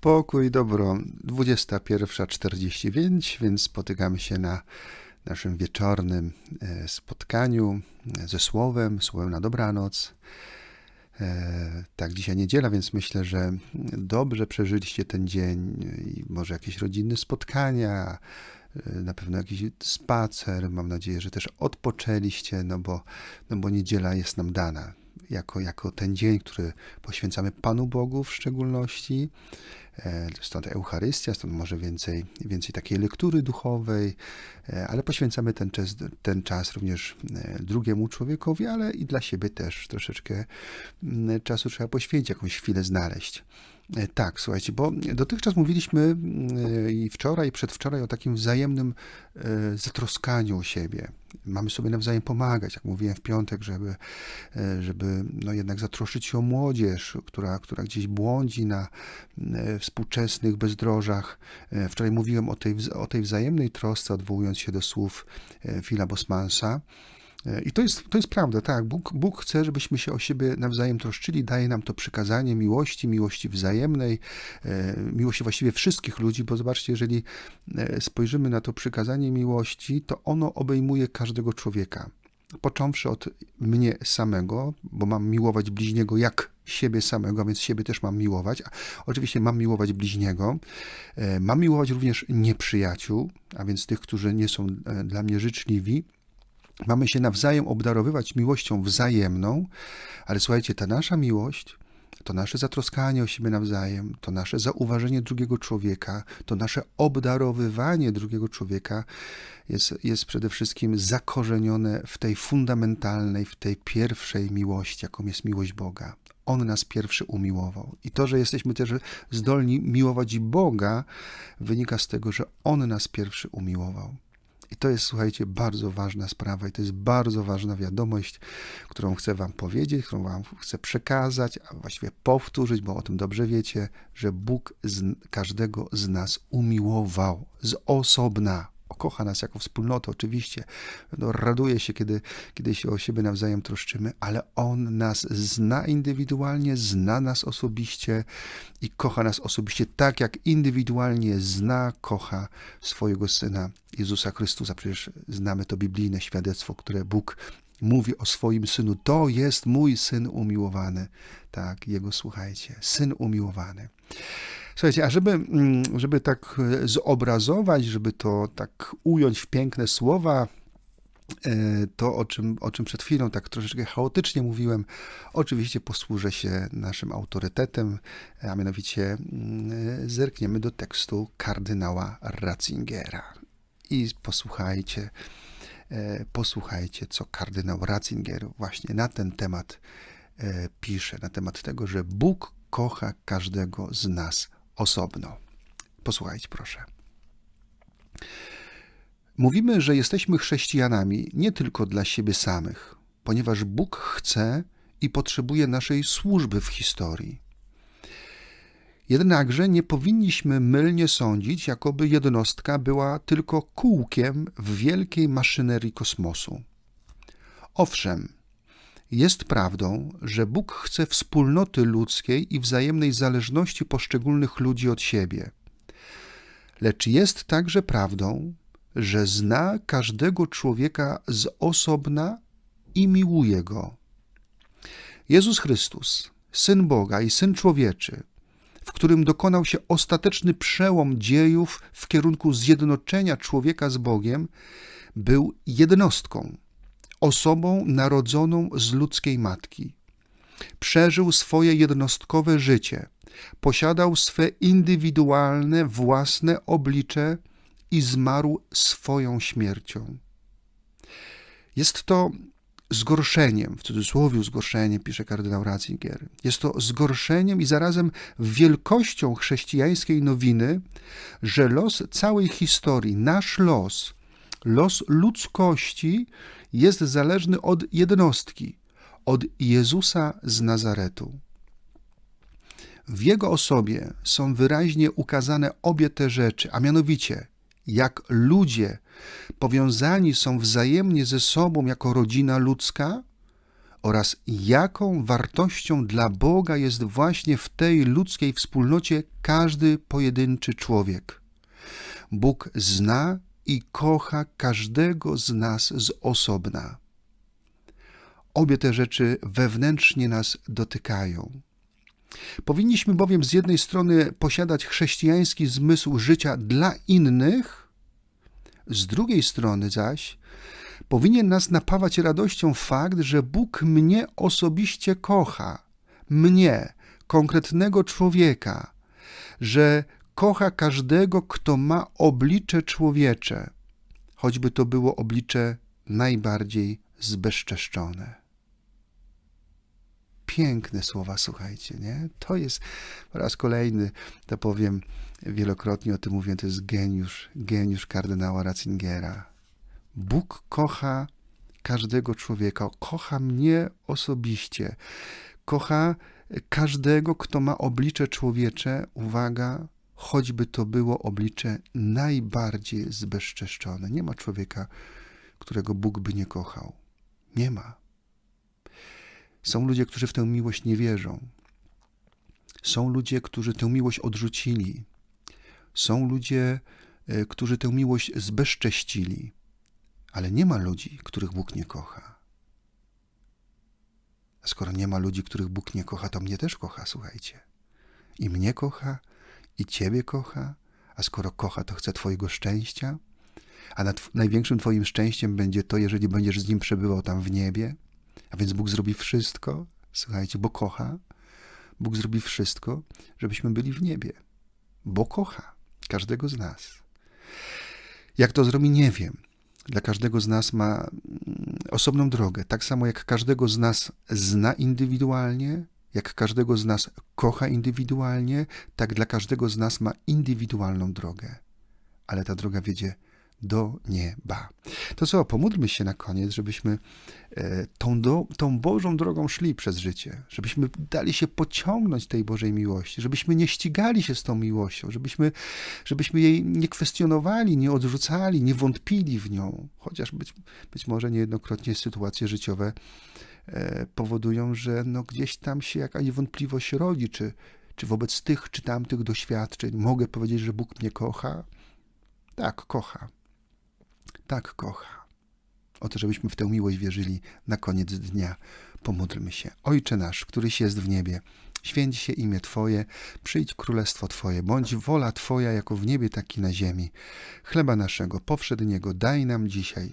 Pokój, dobro. 21.45, więc spotykamy się na naszym wieczornym e, spotkaniu e, ze Słowem, Słowem na dobranoc. E, Tak, dzisiaj niedziela, więc myślę, że dobrze przeżyliście ten dzień i może jakieś rodzinne spotkania, na pewno jakiś spacer. Mam nadzieję, że też odpoczęliście, no bo, no bo niedziela jest nam dana jako, jako ten dzień, który poświęcamy Panu Bogu w szczególności. E, Stąd Eucharystia, stąd może więcej, więcej takiej lektury duchowej, e, ale poświęcamy ten czas, ten czas również e, drugiemu człowiekowi, ale i dla siebie też troszeczkę mm, czasu trzeba poświęcić, jakąś chwilę znaleźć. E, Tak, słuchajcie, bo dotychczas mówiliśmy mm, i wczoraj, i przedwczoraj o takim wzajemnym e, zatroskaniu o siebie. Mamy sobie nawzajem pomagać, jak mówiłem w piątek, żeby, e, żeby no jednak zatroszczyć się o młodzież, która, która gdzieś błądzi na e, współczesnych bezdrożach. E, Wczoraj mówiłem o tej, o tej wzajemnej trosce, odwołując się do słów e, Phila Bosmansa. I to jest, to jest prawda, tak. Bóg, Bóg chce, żebyśmy się o siebie nawzajem troszczyli, daje nam to przykazanie miłości, miłości wzajemnej, e, miłości właściwie wszystkich ludzi, bo zobaczcie, jeżeli e, spojrzymy na to przykazanie miłości, to ono obejmuje każdego człowieka. Począwszy od mnie samego, bo mam miłować bliźniego jak siebie samego, a więc siebie też mam miłować. Oczywiście mam miłować bliźniego. E, Mam miłować również nieprzyjaciół, a więc tych, którzy nie są dla mnie życzliwi. Mamy się nawzajem obdarowywać miłością wzajemną, ale słuchajcie, ta nasza miłość, to nasze zatroskanie o siebie nawzajem, to nasze zauważenie drugiego człowieka, to nasze obdarowywanie drugiego człowieka jest, jest przede wszystkim zakorzenione w tej fundamentalnej, w tej pierwszej miłości, jaką jest miłość Boga. On nas pierwszy umiłował. I to, że jesteśmy też zdolni miłować Boga, wynika z tego, że On nas pierwszy umiłował. I to jest, słuchajcie, bardzo ważna sprawa i to jest bardzo ważna wiadomość, którą chcę Wam powiedzieć, którą Wam chcę przekazać, a właściwie powtórzyć, bo o tym dobrze wiecie, że Bóg z, każdego z nas umiłował z osobna. Kocha nas jako wspólnotę, oczywiście. No, raduje się, kiedy, kiedy się o siebie nawzajem troszczymy, ale On nas zna indywidualnie, zna nas osobiście i kocha nas osobiście tak, jak indywidualnie zna, kocha swojego Syna Jezusa Chrystusa. Przecież znamy to biblijne świadectwo, które Bóg mówi o swoim Synu. To jest mój Syn umiłowany. Tak, Jego słuchajcie. Syn umiłowany. Słuchajcie, a żeby, mm, żeby tak e, zobrazować, żeby to tak ująć w piękne słowa, e, to, o czym, o czym przed chwilą tak troszeczkę chaotycznie mówiłem, oczywiście posłużę się naszym autorytetem, a mianowicie mm, zerkniemy do tekstu kardynała Ratzingera. I posłuchajcie, e, posłuchajcie, co kardynał Ratzinger właśnie na ten temat e, pisze, na temat tego, że Bóg kocha każdego z nas osobno. Posłuchajcie, proszę. Mówimy, że jesteśmy chrześcijanami nie tylko dla siebie samych, ponieważ Bóg chce i potrzebuje naszej służby w historii. Jednakże nie powinniśmy mylnie sądzić, jakoby jednostka była tylko kółkiem w wielkiej maszynerii kosmosu. Owszem, jest prawdą, że Bóg chce wspólnoty ludzkiej i wzajemnej zależności poszczególnych ludzi od siebie. Lecz jest także prawdą, że zna każdego człowieka z osobna i miłuje go. Jezus Chrystus, Syn Boga i Syn Człowieczy, w którym dokonał się ostateczny przełom dziejów w kierunku zjednoczenia człowieka z Bogiem, był jednostką, osobą narodzoną z ludzkiej matki. Przeżył swoje jednostkowe życie, posiadał swe indywidualne, własne oblicze i zmarł swoją śmiercią. Jest to zgorszeniem, w cudzysłowie zgorszeniem, pisze kardynał Ratzinger. Jest to zgorszeniem i zarazem wielkością chrześcijańskiej nowiny, że los całej historii, nasz los, los ludzkości jest zależny od jednostki, od Jezusa z Nazaretu. W Jego osobie są wyraźnie ukazane obie te rzeczy, a mianowicie jak ludzie powiązani są wzajemnie ze sobą jako rodzina ludzka oraz jaką wartością dla Boga jest właśnie w tej ludzkiej wspólnocie każdy pojedynczy człowiek. Bóg zna i kocha każdego z nas z osobna. Obie te rzeczy wewnętrznie nas dotykają. Powinniśmy bowiem z jednej strony posiadać chrześcijański zmysł życia dla innych, z drugiej strony zaś powinien nas napawać radością fakt, że Bóg mnie osobiście kocha, mnie, konkretnego człowieka, że kocha każdego, kto ma oblicze człowiecze, choćby to było oblicze najbardziej zbezczeszczone piękne słowa, słuchajcie, nie? To jest po raz kolejny, to powiem wielokrotnie o tym mówię, to jest geniusz, geniusz kardynała Ratzingera. Bóg kocha każdego człowieka, kocha mnie osobiście, kocha każdego, kto ma oblicze człowiecze, uwaga, choćby to było oblicze najbardziej zbezczeszczone. Nie ma człowieka, którego Bóg by nie kochał. Nie ma. Są ludzie, którzy w tę miłość nie wierzą. Są ludzie, którzy tę miłość odrzucili. Są ludzie, e, którzy tę miłość zbezcześcili. Ale nie ma ludzi, których Bóg nie kocha. A skoro nie ma ludzi, których Bóg nie kocha, to mnie też kocha, słuchajcie. I mnie kocha, i ciebie kocha, a skoro kocha, to chce twojego szczęścia. A największym twoim szczęściem będzie to, jeżeli będziesz z nim przebywał tam w niebie, a więc Bóg zrobi wszystko, słuchajcie, bo kocha. Bóg zrobi wszystko, żebyśmy byli w niebie, bo kocha każdego z nas. Jak to zrobi, nie wiem. Dla każdego z nas ma mm, osobną drogę. Tak samo jak każdego z nas zna indywidualnie, jak każdego z nas kocha indywidualnie, tak dla każdego z nas ma indywidualną drogę. Ale ta droga wiedzie do nieba. To co, pomódlmy się na koniec, żebyśmy e, tą, do, tą Bożą drogą szli przez życie, żebyśmy dali się pociągnąć tej Bożej miłości, żebyśmy nie ścigali się z tą miłością, żebyśmy, żebyśmy jej nie kwestionowali, nie odrzucali, nie wątpili w nią, chociaż być, być może niejednokrotnie sytuacje życiowe powodują, że no gdzieś tam się jakaś wątpliwość rodzi, czy, czy wobec tych czy tamtych doświadczeń mogę powiedzieć, że Bóg mnie kocha? Tak, kocha tak kocha. O to, żebyśmy w tę miłość wierzyli na koniec dnia. Pomódlmy się. Ojcze nasz, któryś jest w niebie, święć się imię Twoje, przyjdź królestwo Twoje, bądź wola Twoja jako w niebie, tak i na ziemi. Chleba naszego powszedniego daj nam dzisiaj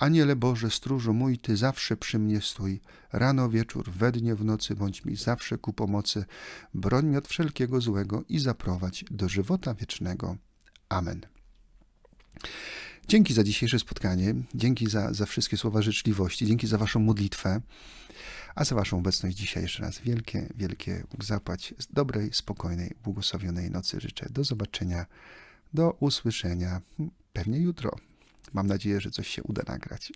Aniele Boże, stróżu mój, Ty zawsze przy mnie stój, rano, wieczór, we dnie, w nocy, bądź mi zawsze ku pomocy, broń mi od wszelkiego złego i zaprowadź do żywota wiecznego. Amen. Dzięki za dzisiejsze spotkanie, dzięki za, za wszystkie słowa życzliwości, dzięki za Waszą modlitwę, a za Waszą obecność dzisiaj jeszcze raz wielkie, wielkie Bóg zapłać. Dobrej, spokojnej, błogosławionej nocy życzę. Do zobaczenia, do usłyszenia, pewnie jutro. Mam nadzieję, że coś się uda nagrać.